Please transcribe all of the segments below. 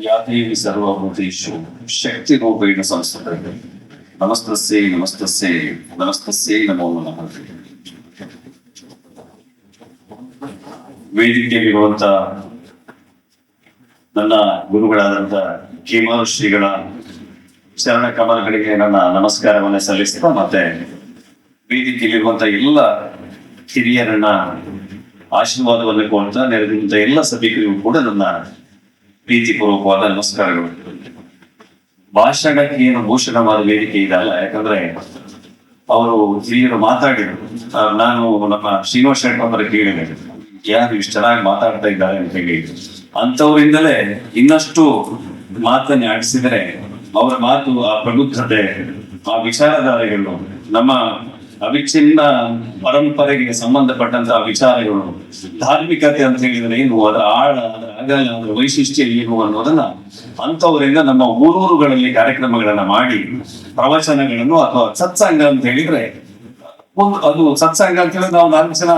ಯಾತಿ ಸರ್ವಭೂತೇಶು ಶಕ್ತಿ ರೂಪೇಣ ಸಂಸ್ಥೆ. ನಮಸ್ತಸ್ಸೇ ನಮಸ್ತಸ್ಸೇ ನಮಸ್ತಸ್ಸೇ ನಮೋ ನಮಃ. ವೇದಿಕೆಯಲ್ಲಿರುವಂತ ನನ್ನ ಗುರುಗಳಾದಂತ ಕೇಮಾರು ಶ್ರೀಗಳ ಶರಣ ಕಮಲಗಳಿಗೆ ನನ್ನ ನಮಸ್ಕಾರವನ್ನು ಸಲ್ಲಿಸ್ತಾ ಮತ್ತೆ ವೇದಿಕೆಯಲ್ಲಿರುವಂತ ಎಲ್ಲ ಹಿರಿಯರನ್ನ ಆಶೀರ್ವಾದವನ್ನು ಕೊಡ್ತಾ ನೆರೆದಿರುವಂತ ಎಲ್ಲ ಸಭಿಕರಿಗೂ ಕೂಡ ನನ್ನ ಪ್ರೀತಿಪೂರ್ವಕವಾದ ನಮಸ್ಕಾರಗಳು. ಭಾಷಣಕ್ಕೆ ಏನು ಭೂಷಣವಾದ ವೇದಿಕೆ ಇದಲ್ಲ, ಯಾಕಂದ್ರೆ ಅವರು ಹಿರಿಯರು ಮಾತಾಡಿದ್ರು. ನಾನು ನಮ್ಮ ಶ್ರೀನಿವಾಸ ಅವರ ಕೇಳಿದೆ. ಯಾರು ಇಷ್ಟು ಚೆನ್ನಾಗಿ ಮಾತಾಡ್ತಾ ಇದ್ದಾರೆ ಅಂತ ಹೇಳಿ. ಅಂತವರಿಂದಲೇ ಇನ್ನಷ್ಟು ಮಾತನ್ನ ಆಡಿಸಿದರೆ ಅವರ ಮಾತು ಆ ಪ್ರಬುದ್ಧತೆ, ಆ ವಿಚಾರಧಾರೆಗಳು ನಮ್ಮ ಅವಿಚ್ಛಿನ್ನ ಪರಂಪರೆಗೆ ಸಂಬಂಧಪಟ್ಟಂತಹ ವಿಚಾರಗಳು, ಧಾರ್ಮಿಕತೆ ಅಂತ ಹೇಳಿದ್ರೆ ಏನು? ಅದರ ಆಳ, ಅದರ ಅಗಲ, ಅದರ ವೈಶಿಷ್ಟ್ಯ ಏನು ಅನ್ನೋದನ್ನ ಅಂತವರಿಂದ ನಮ್ಮ ಊರೂರುಗಳಲ್ಲಿ ಕಾರ್ಯಕ್ರಮಗಳನ್ನ ಮಾಡಿ, ಪ್ರವಚನಗಳನ್ನು ಅಥವಾ ಸತ್ಸಂಗ ಅಂತ ಹೇಳಿದ್ರೆ, ಒಂದು ಅದು ಸತ್ಸಂಗ ಅಂತ ಹೇಳಿದ್ರೆ ನಾವು ನಾಲ್ಕು ಜನ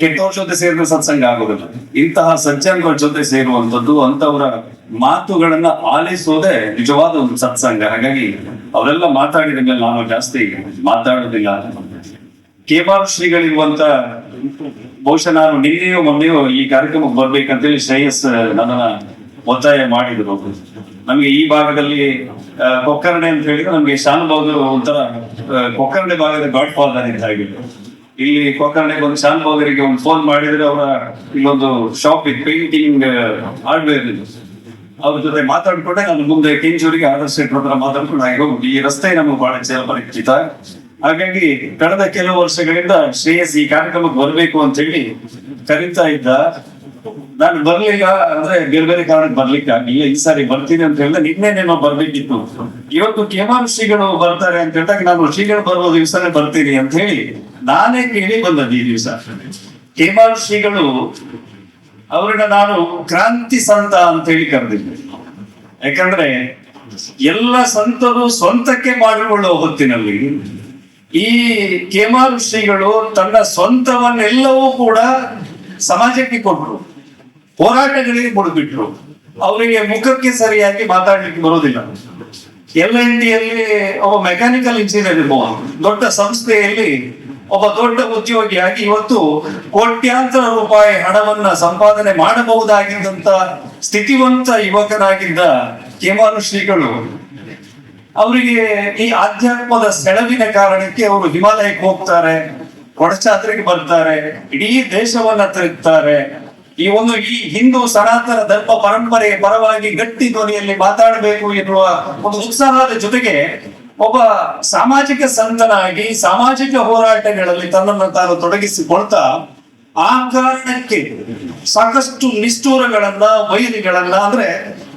ಕೆಟ್ಟವ್ರ ಜೊತೆ ಸೇರಿದ್ರೆ ಸತ್ಸಂಗ ಆಗೋದಿಲ್ಲ. ಇಂತಹ ಸಜ್ಜನಗಳ ಜೊತೆ ಸೇರುವಂತದ್ದು ಅಂತವರ ಮಾತುಗಳನ್ನ ಆಲಿಸೋದೇ ನಿಜವಾದ ಒಂದು ಸತ್ಸಂಗ. ಹಾಗಾಗಿ ಅವರೆಲ್ಲ ಮಾತಾಡಿದ ಮೇಲೆ ನಾನು ಜಾಸ್ತಿ ಮಾತಾಡೋದಿಲ್ಲ. ಕೇಬಾರ್ ಶ್ರೀಗಳಿರುವಂತ ಬಹುಶಃ ನಾನು ನಿನ್ನೆಯೋ ಮೊನ್ನೆಯೋ ಈ ಕಾರ್ಯಕ್ರಮಕ್ಕೆ ಬರ್ಬೇಕಂತೇಳಿ ಶ್ರೇಯಸ್ ನನ್ನನ್ನ ಒತ್ತಾಯ ಮಾಡಿದ್ರು ನಮಗೆ ಈ ಭಾಗದಲ್ಲಿ ಕೊಕ್ಕರಣೆ ಕೊಕ್ಕರ್ಣೆ ಅಂತ ಹೇಳಿದ್ರೆ ಶಾನ್ ಶಾನುಭಾಗರು ಒಂಥರ ಕೊಕ್ಕರಣೆ ಕೊಕ್ಕರ್ಣೆ ಭಾಗದ ಗಾಡ್ ಫಾದರ್ ಅಂತ ಆಗಿದ್ರು ಇಲ್ಲಿ ಬಂದು ಒಂದು ಶಾನುಭಾಗರಿಗೆ ಒಂದು ಫೋನ್ ಮಾಡಿದ್ರೆ ಅವರ ಇಲ್ಲೊಂದು ಶಾಪ್ ಇತ್ತು ಪೇಂಟಿಂಗ್ ಹಾರ್ಡ್ವೇರ್ ಅವ್ರ ಜೊತೆ ಮಾತಾಡ್ಕೊಂಡೆ, ನಾನು ಮುಂದೆ ಕೆಂಚೂರಿಗೆ ಆದರ್ಶ ಇಟ್ಟರ ಹತ್ರ ಮಾತಾಡ್ಕೊಂಡು, ಹಾಗೆ ಈ ರಸ್ತೆ ನಮಗೆ ಬಹಳ ಚಲಪರಿಚಿತ. ಪರಿಚಿತ ಹಾಗಾಗಿ ಕಳೆದ ಕೆಲವು ವರ್ಷಗಳಿಂದ ಶ್ರೇಯಸ್ ಈ ಕಾರ್ಯಕ್ರಮಕ್ಕೆ ಬರಬೇಕು ಅಂತ ಹೇಳಿ ಕರೀತಾ ಇದ್ದ. ನಾನು ಬರ್ಲಿಲ್ಲ ಅಂದ್ರೆ ಬೇರೆ ಬೇರೆ ಕಾರಣಕ್ಕೆ ಬರ್ಲಿಕ್ಕೆ ಆಗಿಲ್ಲ ಈ ಸಾರಿ ಬರ್ತೀನಿ ಅಂತ ಹೇಳಿದ್ರೆ ನೇಮ ಬರ್ಬೇಕಿತ್ತು. ಇವತ್ತು ಕೇಮಾನ್ ಶ್ರೀಗಳು ಬರ್ತಾರೆ ಅಂತ ಹೇಳಿದಾಗ ನಾನು ಶ್ರೀಗಳು ಬರುವ ದಿವಸನೇ ಬರ್ತೀನಿ ಅಂತ ಹೇಳಿ ನಾನೇ ಕೇಳಿ ಬಂದದ್ದು ಈ ದಿವಸ. ಕೇಮಾನ್ ಶ್ರೀಗಳು ಅವರನ್ನ ನಾನು ಕ್ರಾಂತಿ ಸಂತ ಅಂತ ಹೇಳಿ ಕರೆದಿದ್ದೆ. ಯಾಕಂದ್ರೆ ಎಲ್ಲ ಸಂತರು ಸ್ವಂತಕ್ಕೆ ಮಾಡಿಕೊಳ್ಳುವ ಹೊತ್ತಿನಲ್ಲಿ ಈ ಕೇಮಾರ್ ಶ್ರೀಗಳು ತನ್ನ ಸ್ವಂತವನ್ನೆಲ್ಲವೂ ಕೂಡ ಸಮಾಜಕ್ಕೆ ಕೊಟ್ಟರು ಹೋರಾಟಗಳಿಗೆ ಮುಡುಬಿಟ್ರು. ಅವರಿಗೆ ಮುಖಕ್ಕೆ ಸರಿಯಾಗಿ ಮಾತಾಡ್ಲಿಕ್ಕೆ ಬರೋದಿಲ್ಲ ಎಲ್ ಎನ್ ಟಿಯಲ್ಲಿ ಒಬ್ಬ ಮೆಕ್ಯಾನಿಕಲ್ ಇಂಜಿನಿಯರ್ ಇರ್ಬೋದು. ದೊಡ್ಡ ಸಂಸ್ಥೆಯಲ್ಲಿ ಒಬ್ಬ ದೊಡ್ಡ ಉದ್ಯೋಗಿಯಾಗಿ ಇವತ್ತು ಕೋಟ್ಯಾಂತರ ರೂಪಾಯಿ ಹಣವನ್ನ ಸಂಪಾದನೆ ಮಾಡಬಹುದಾಗಿದ್ದಂತ ಸ್ಥಿತಿವಂತ ಯುವಕನಾಗಿದ್ದ ಕೇಮಾನು ಶ್ರೀಗಳು ಅವರಿಗೆ ಈ ಆಧ್ಯಾತ್ಮದ ಸೆಳವಿನ ಕಾರಣಕ್ಕೆ ಅವರು ಹಿಮಾಲಯಕ್ಕೆ ಹೋಗ್ತಾರೆ ಕೊಡಚಾತ್ರೆಗೆ ಬರ್ತಾರೆ, ಇಡೀ ದೇಶವನ್ನ ತಿರುಗ್ತಾರೆ. ಈ ಒಂದು ಈ ಹಿಂದೂ ಸನಾತನ ಧರ್ಮ ಪರಂಪರೆಯ ಪರವಾಗಿ ಗಟ್ಟಿ ಧ್ವನಿಯಲ್ಲಿ ಮಾತಾಡಬೇಕು ಎನ್ನುವ ಒಂದು ಉತ್ಸಾಹದ ಜೊತೆಗೆ ಒಬ್ಬ ಸಾಮಾಜಿಕ ಸಂತನಾಗಿ ಸಾಮಾಜಿಕ ಹೋರಾಟಗಳಲ್ಲಿ ತನ್ನನ್ನು ತಾನು ತೊಡಗಿಸಿಕೊಳ್ತಾ, ಆ ಕಾರಣಕ್ಕೆ ಸಾಕಷ್ಟು ನಿಷ್ಠೂರಗಳನ್ನ, ವೈರಿಗಳನ್ನ ಅಂದ್ರೆ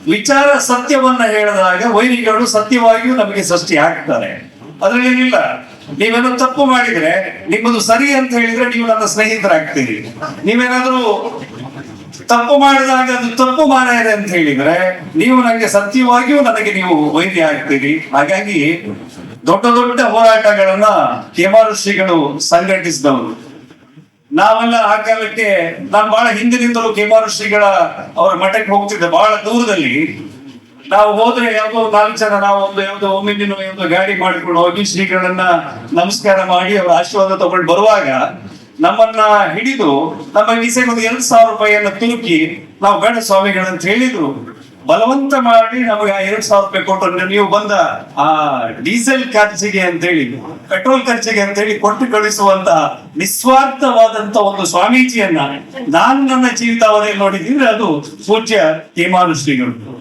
ವಿಚಾರ ಸತ್ಯವನ್ನ ಹೇಳಿದಾಗ ವೈರಿಗಳು ಸತ್ಯವಾಗಿಯೂ ನಮಗೆ ಸೃಷ್ಟಿ ಆಗ್ತಾರೆ. ಅದ್ರಲ್ಲೇನಿಲ್ಲ? ನೀವೇನೋ ತಪ್ಪು ಮಾಡಿದ್ರೆ, ನಿಮ್ಮದು ಸರಿ ಅಂತ ಹೇಳಿದ್ರೆ ನೀವು ನನ್ನ ಸ್ನೇಹಿತರಾಗ್ತೀರಿ. ನೀವೇನಾದ್ರೂ ತಪ್ಪು ಮಾಡಿದಾಗ ಅದು ತಪ್ಪು ಮಾಡಿದೆ ಅಂತ ಹೇಳಿದ್ರೆ, ನೀವು ನನಗೆ ಸತ್ಯವಾಗಿಯೂ ನನಗೆ ನೀವು ವೈದ್ಯ ಆಗ್ತೀರಿ. ಹಾಗಾಗಿ ದೊಡ್ಡ ದೊಡ್ಡ ಹೋರಾಟಗಳನ್ನ ಕೇಮಾರು ಶ್ರೀಗಳು ಸಂಘಟಿಸಿದವರು. ನಾವೆಲ್ಲ ಆ ಕಾಲಕ್ಕೆ ನಾನು ಬಹಳ ಹಿಂದಿನಿಂದಲೂ ಕೇಮಾರು ಶ್ರೀಗಳ ಅವರ ಮಠಕ್ಕೆ ಹೋಗ್ತಿದ್ದೆ, ಬಹಳ ದೂರದಲ್ಲಿ. ನಾವು ಹೋದ್ರೆ ಯಾವುದೋ ನಾಲ್ಕು ಜನ, ನಾವು ಒಂದು ಯಾವ್ದೋ ಒಮ್ಮಿನ ಒಂದು ಗಾಡಿ ಮಾಡಿಕೊಂಡು ಹೋಗಿ ಶ್ರೀಗಳನ್ನ ನಮಸ್ಕಾರ ಮಾಡಿ ಅವರ ಆಶೀರ್ವಾದ ತಗೊಂಡು ಬರುವಾಗ ನಮ್ಮನ್ನ ಹಿಡಿದು ನಮ್ಮ ಮೀಸೆಗೆ ಒಂದು ಎರಡು ಸಾವಿರ ರೂಪಾಯಿಯನ್ನ ತುರುಕಿ ನಾವು ಬೇಡ ಸ್ವಾಮಿಗಳಂತ ಹೇಳಿದ್ರು. ಬಲವಂತ ಮಾಡಿ ನಮಗೆ ಆ ಎರಡ್ ಸಾವಿರ ರೂಪಾಯಿ ಕೊಟ್ಟು ನೀವು ಬಂದ ಆ ಡೀಸೆಲ್ ಖರ್ಚಿಗೆ ಅಂತ ಹೇಳಿ ಪೆಟ್ರೋಲ್ ಖರ್ಚಿಗೆ ಅಂತ ಹೇಳಿ ಕೊಟ್ಟು ಕಳಿಸುವಂತ ನಿಸ್ವಾರ್ಥವಾದಂತ ಒಂದು ಸ್ವಾಮೀಜಿಯನ್ನ ನಾನು ನನ್ನ ಜೀವಿತಾವಧಿಯಲ್ಲಿ ನೋಡಿದ್ರೆ ಅದು ಪೂಜ್ಯ ಹೇಮಾನು ಶ್ರೀಗಳು.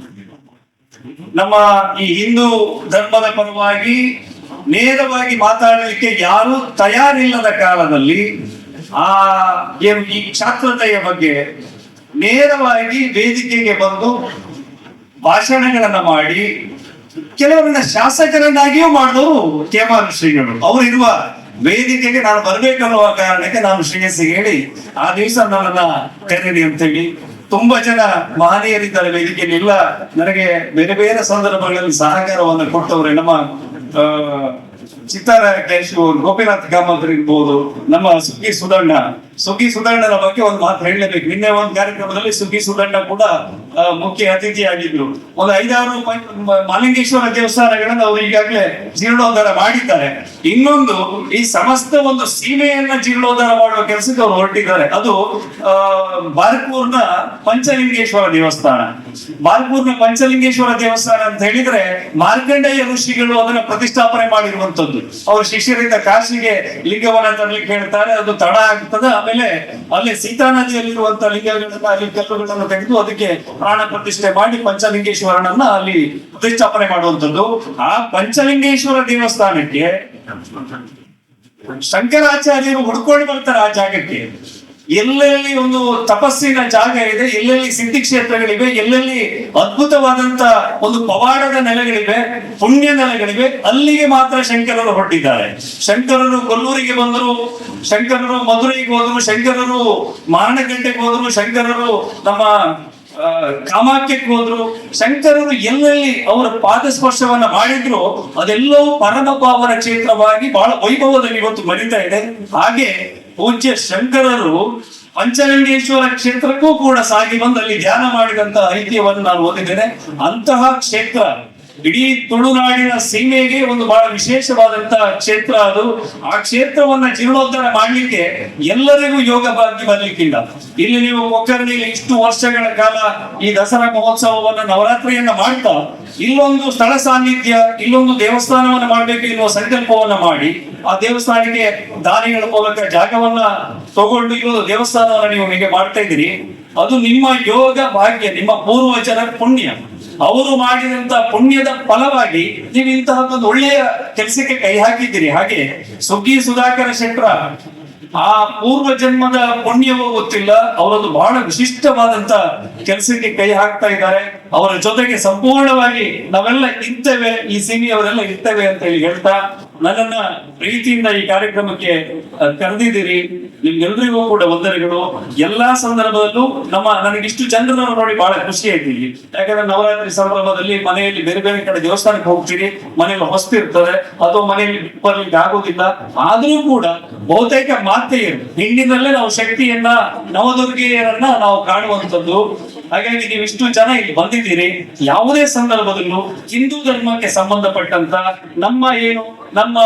ನಮ್ಮ ಈ ಹಿಂದೂ ಧರ್ಮದ ಪರವಾಗಿ ನೇರವಾಗಿ ಮಾತಾಡಲಿಕ್ಕೆ ಯಾರು ತಯಾರಿಲ್ಲದ ಕಾಲದಲ್ಲಿ ಆ ಈ ಕ್ಷಾತ್ರತೆಯ ಬಗ್ಗೆ ನೇರವಾಗಿ ವೇದಿಕೆಗೆ ಬಂದು ಭಾಷಣಗಳನ್ನ ಮಾಡಿ ಕೆಲವರನ್ನ ಶಾಸಕರನ್ನಾಗಿಯೂ ಮಾಡಿದವರು ಕೇಮಾನು ಶ್ರೀಗಳು. ಅವರು ಇರುವ ವೇದಿಕೆಗೆ ನಾನು ಬರಬೇಕನ್ನುವ ಕಾರಣಕ್ಕೆ ನಾನು ಶ್ರೇಯಸ್ಸಿಗೆ ಹೇಳಿ ಆ ದಿವಸ ನನ್ನನ್ನ ಕರೀರಿ ಅಂತ ಹೇಳಿ ತುಂಬಾ ಜನ ಮಹನೀಯರಿದ್ದಾರೆ ವೇದಿಕೆಯಲ್ಲಿ. ನನಗೆ ಬೇರೆ ಬೇರೆ ಸಂದರ್ಭಗಳಲ್ಲಿ ಸಹಕಾರವನ್ನು ಕೊಟ್ಟವರು ನಮ್ಮ ಚಿತ್ತಾರ ಕೇಶವ್ ಗೋಪಿನಾಥ್ ಕಾಮತ್ ಇರ್ಬೋದು, ನಮ್ಮ ಸುಗ್ಗಿ ಸುಧಣ್ಣ ಸುಗ್ಗಿ ಸುಧಣ್ಣನ ಬಗ್ಗೆ ಒಂದು ಮಾತು ಹೇಳಲೇಬೇಕು. ನಿನ್ನೆ ಒಂದು ಕಾರ್ಯಕ್ರಮದಲ್ಲಿ ಸುಗ್ಗಿ ಸುಧಣ್ಣ ಕೂಡ ಮುಖ್ಯ ಅತಿಥಿಯಾಗಿದ್ರು ಒಂದು ಐದಾರು ಮಾಲಿಂಗೇಶ್ವರ ದೇವಸ್ಥಾನಗಳನ್ನ ಅವರು ಈಗಾಗಲೇ ಜೀರ್ಣೋದ್ಧಾರ ಮಾಡಿದ್ದಾರೆ. ಇನ್ನೊಂದು ಈ ಸಮಸ್ತ ಒಂದು ಸೀಮೆಯನ್ನ ಜೀರ್ಣೋದ್ಧಾರ ಮಾಡುವ ಕೆಲಸಕ್ಕೆ ಅವರು ಹೊರಟಿದ್ದಾರೆ. ಅದು ಆ, ಬಾರ್ಕೂರ್ನ ಪಂಚಲಿಂಗೇಶ್ವರ ದೇವಸ್ಥಾನ. ಬಾರ್ಪೂರ್ನ ಪಂಚಲಿಂಗೇಶ್ವರ ದೇವಸ್ಥಾನ ಅಂತ ಹೇಳಿದ್ರೆ ಮಾರ್ಕಂಡೇಯ ಋಷಿಗಳು ಅದನ್ನ ಪ್ರತಿಷ್ಠಾಪನೆ ಮಾಡಿರುವಂತದ್ದು ಅವ್ರ ಶಿಷ್ಯರಿಂದ ಕಾಶಿಗೆ ಲಿಂಗವನ್ನ ತರಲಿಕ್ಕೆ ಹೇಳ್ತಾರೆ ಅದು ತಡ ಆಗ್ತದೆ ಆಮೇಲೆ ಅಲ್ಲಿ ಸೀತಾ ನದಿಯಲ್ಲಿರುವಂತಹ ಲಿಂಗಗಳನ್ನ, ಅಲ್ಲಿ ಕಲ್ಲುಗಳನ್ನು ತೆಗೆದು ಅದಕ್ಕೆ ಪ್ರಾಣ ಪ್ರತಿಷ್ಠೆ ಮಾಡಿ ಪಂಚಲಿಂಗೇಶ್ವರನನ್ನ ಅಲ್ಲಿ ಪ್ರತಿಷ್ಠಾಪನೆ ಮಾಡುವಂತದ್ದು ಆ ಪಂಚಲಿಂಗೇಶ್ವರ ದೇವಸ್ಥಾನಕ್ಕೆ ಶಂಕರಾಚಾರ್ಯರು ಹುಡ್ಕೊಂಡು ಬರ್ತಾರೆ ಆ ಜಾಗಕ್ಕೆ. ಎಲ್ಲೆಲ್ಲಿ ಒಂದು ತಪಸ್ಸಿನ ಜಾಗ ಇದೆ, ಎಲ್ಲೆಲ್ಲಿ ಸಿದ್ಧಿ ಕ್ಷೇತ್ರಗಳಿವೆ, ಎಲ್ಲೆಲ್ಲಿ ಅದ್ಭುತವಾದಂತ ಒಂದು ಪವಾಡದ ನೆಲೆಗಳಿವೆ, ಪುಣ್ಯ ನೆಲೆಗಳಿವೆ, ಅಲ್ಲಿಗೆ ಮಾತ್ರ ಶಂಕರರು ಹೊರಟಿದ್ದಾರೆ. ಶಂಕರರು ಕೊಲ್ಲೂರಿಗೆ ಬಂದರು, ಶಂಕರರು ಮಧುರೈಗೆ ಹೋದರು, ಶಂಕರರು ಮಾರಣಗಂಟೆಗೆ ಹೋದರು, ಶಂಕರರು ನಮ್ಮ ಕಾಮಾಖ್ಯಕ್ಕೆ ಹೋದ್ರು. ಶಂಕರರು ಎಲ್ಲೆಲ್ಲಿ ಅವರ ಪಾದ ಸ್ಪರ್ಶವನ್ನ ಮಾಡಿದ್ರು ಅದೆಲ್ಲವೂ ಪರಮ ಪಾವನ ಕ್ಷೇತ್ರವಾಗಿ ಬಹಳ ವೈಭವದಲ್ಲಿ ಇವತ್ತು ಮರಿತಾ ಇದೆ. ಹಾಗೆ ಪೂಜ್ಯ ಶಂಕರರು ಪಂಚಲಿಂಗೇಶ್ವರ ಕ್ಷೇತ್ರಕ್ಕೂ ಕೂಡ ಸಾಗಿ ಬಂದು ಅಲ್ಲಿ ಧ್ಯಾನ ಮಾಡಿದಂತಹ ಐತಿಹ್ಯವನ್ನು ನಾನು ಓದಿದ್ದೇನೆ. ಅಂತಹ ಕ್ಷೇತ್ರ ಇಡೀ ತುಳುನಾಡಿನ ಸೀಮೆಗೆ ಒಂದು ಬಹಳ ವಿಶೇಷವಾದಂತಹ ಕ್ಷೇತ್ರ ಅದು. ಆ ಕ್ಷೇತ್ರವನ್ನ ಜೀರ್ಣೋದ್ಧಾರ ಮಾಡ್ಲಿಕ್ಕೆ ಎಲ್ಲರಿಗೂ ಯೋಗ ಭಾಗ್ಯ ಬರ್ಲಿಕ್ಕಿಲ್ಲ. ಇಲ್ಲಿ ನೀವು ಒಕ್ಕರಣಿಯಲ್ಲಿ ಇಷ್ಟು ವರ್ಷಗಳ ಕಾಲ ಈ ದಸರಾ ಮಹೋತ್ಸವವನ್ನ ನವರಾತ್ರಿಯನ್ನ ಮಾಡ್ತಾ, ಇಲ್ಲೊಂದು ಸ್ಥಳ ಸಾನ್ನಿಧ್ಯ, ಇಲ್ಲೊಂದು ದೇವಸ್ಥಾನವನ್ನ ಮಾಡಬೇಕು ಎನ್ನುವ ಸಂಕಲ್ಪವನ್ನ ಮಾಡಿ, ಆ ದೇವಸ್ಥಾನಕ್ಕೆ ದಾನಿಗಳ ಮೂಲಕ ಜಾಗವನ್ನ ತಗೊಂಡು ಇಲ್ಲೊಂದು ದೇವಸ್ಥಾನವನ್ನ ನೀವು ಹೀಗೆ ಮಾಡ್ತಾ ಇದ್ದೀರಿ. ಅದು ನಿಮ್ಮ ಯೋಗ ಭಾಗ್ಯ, ನಿಮ್ಮ ಪೂರ್ವಜರ ಪುಣ್ಯ. ಅವರು ಮಾಡಿದಂತ ಪುಣ್ಯದ ಫಲವಾಗಿ ನೀವು ಇಂತಹದ್ದೊಂದು ಒಳ್ಳೆಯ ಕೆಲಸಕ್ಕೆ ಕೈ ಹಾಕಿದ್ದೀರಿ. ಹಾಗೆ ಸುಗ್ಗಿ ಸುಧಾಕರ ಶೆಟ್ರ ಆ ಪೂರ್ವ ಜನ್ಮದ ಪುಣ್ಯವೂ ಗೊತ್ತಿಲ್ಲ. ಅವರೊಂದು ಬಹಳ ವಿಶಿಷ್ಟವಾದಂತ ಕೆಲಸಕ್ಕೆ ಕೈ ಹಾಕ್ತಾ ಇದ್ದಾರೆ. ಅವರ ಜೊತೆಗೆ ಸಂಪೂರ್ಣವಾಗಿ ನಾವೆಲ್ಲ ಇರ್ತೇವೆ. ಈ ಸಿನಿಯವರೆಲ್ಲ ಇರ್ತೇವೆ ಅಂತ ಹೇಳಿ ಹೇಳ್ತಾ ನನ್ನನ್ನ ಪ್ರೀತಿಯಿಂದ ಈ ಕಾರ್ಯಕ್ರಮಕ್ಕೆ ಕರೆದಿದ್ದೀರಿ. ನಿಮ್ಗೆಲ್ರಿಗೂ ಕೂಡ ವಂದನೆಗಳು. ಎಲ್ಲಾ ಸಂದರ್ಭದಲ್ಲೂ ನಮ್ಮ, ನನಗೆ ಇಷ್ಟು ನೋಡಿ ಬಹಳ ಖುಷಿ ಆಯ್ತೀವಿ ಯಾಕಂದ್ರೆ ನವರಾತ್ರಿ ಸಂದರ್ಭದಲ್ಲಿ ಮನೆಯಲ್ಲಿ ಬೇರೆ ಬೇರೆ ಕಡೆ ದೇವಸ್ಥಾನಕ್ಕೆ ಹೋಗ್ತೀರಿ, ಮನೆಯಲ್ಲಿ ಹೊಸ್ತಿರ್ತದೆ ಅಥವಾ ಮನೆಯಲ್ಲಿ ಬರ್ಲಿಕ್ಕೆ ಆಗೋದಿಲ್ಲ. ಆದ್ರೂ ಕೂಡ ಬಹುತೇಕ ಮಾತೆಯರು ಹಿಂದಿನಲ್ಲೇ ನಾವು ಶಕ್ತಿಯನ್ನ ನವದುರ್ಗೆಯರನ್ನ ನಾವು ಕಾಣುವಂಥದ್ದು. ಹಾಗಾಗಿ ನೀವು ಇಷ್ಟು ಜನ ಇಲ್ಲಿ ಬಂದಿದ್ದೀರಿ, ಯಾವುದೇ ಸಂದರ್ಭದಲ್ಲೂ ಹಿಂದೂ ಧರ್ಮಕ್ಕೆ ಸಂಬಂಧಪಟ್ಟಂತ ನಮ್ಮ ಏನು, ನಮ್ಮ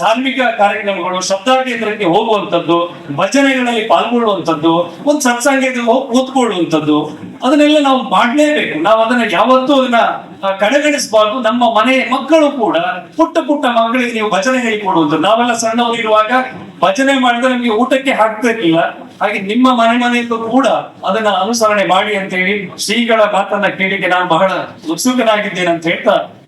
ಧಾರ್ಮಿಕ ಕಾರ್ಯಕ್ರಮಗಳು ಶಬ್ದ ಕೇಂದ್ರಕ್ಕೆ ಹೋಗುವಂತದ್ದು ಭಜನೆಗಳಲ್ಲಿ ಪಾಲ್ಗೊಳ್ಳುವಂಥದ್ದು, ಒಂದು ಸತ್ಸಂಗಕ್ಕೆ ಹೋಗಿ ಕೂತ್ಕೊಳ್ಳುವಂತದ್ದು ಅದನ್ನೆಲ್ಲ ನಾವು ಮಾಡಲೇಬೇಕು. ನಾವು ಅದನ್ನ ಯಾವತ್ತೂ ಅದನ್ನ ಕಡೆಗಣಿಸಬಾರ್ದು. ನಮ್ಮ ಮನೆ ಮಕ್ಕಳು ಕೂಡ ಪುಟ್ಟ ಪುಟ್ಟ ಮಕ್ಕಳಿಗೆ ನೀವು ಭಜನೆ ಹೇಳಿಕೊಡುವುದು ನಾವೆಲ್ಲ ಸಣ್ಣವರಿರುವಾಗ ಭಜನೆ ಮಾಡಿದ್ರೆ ನಮಗೆ ಊಟಕ್ಕೆ ಹಾಕ್ತಿರ್ಲಿಲ್ಲ ಹಾಗೆ ನಿಮ್ಮ ಮನೆ ಮನೆಯಲ್ಲೂ ಕೂಡ ಅದನ್ನ ಅನುಸರಣೆ ಮಾಡಿ ಅಂತ ಹೇಳಿ ಶ್ರೀಗಳ ಮಾತನ್ನ ಕೇಳಿಗೆ ನಾನು ಬಹಳ ಉತ್ಸುಕನಾಗಿದ್ದೇನೆ ಅಂತ ಹೇಳ್ತಾ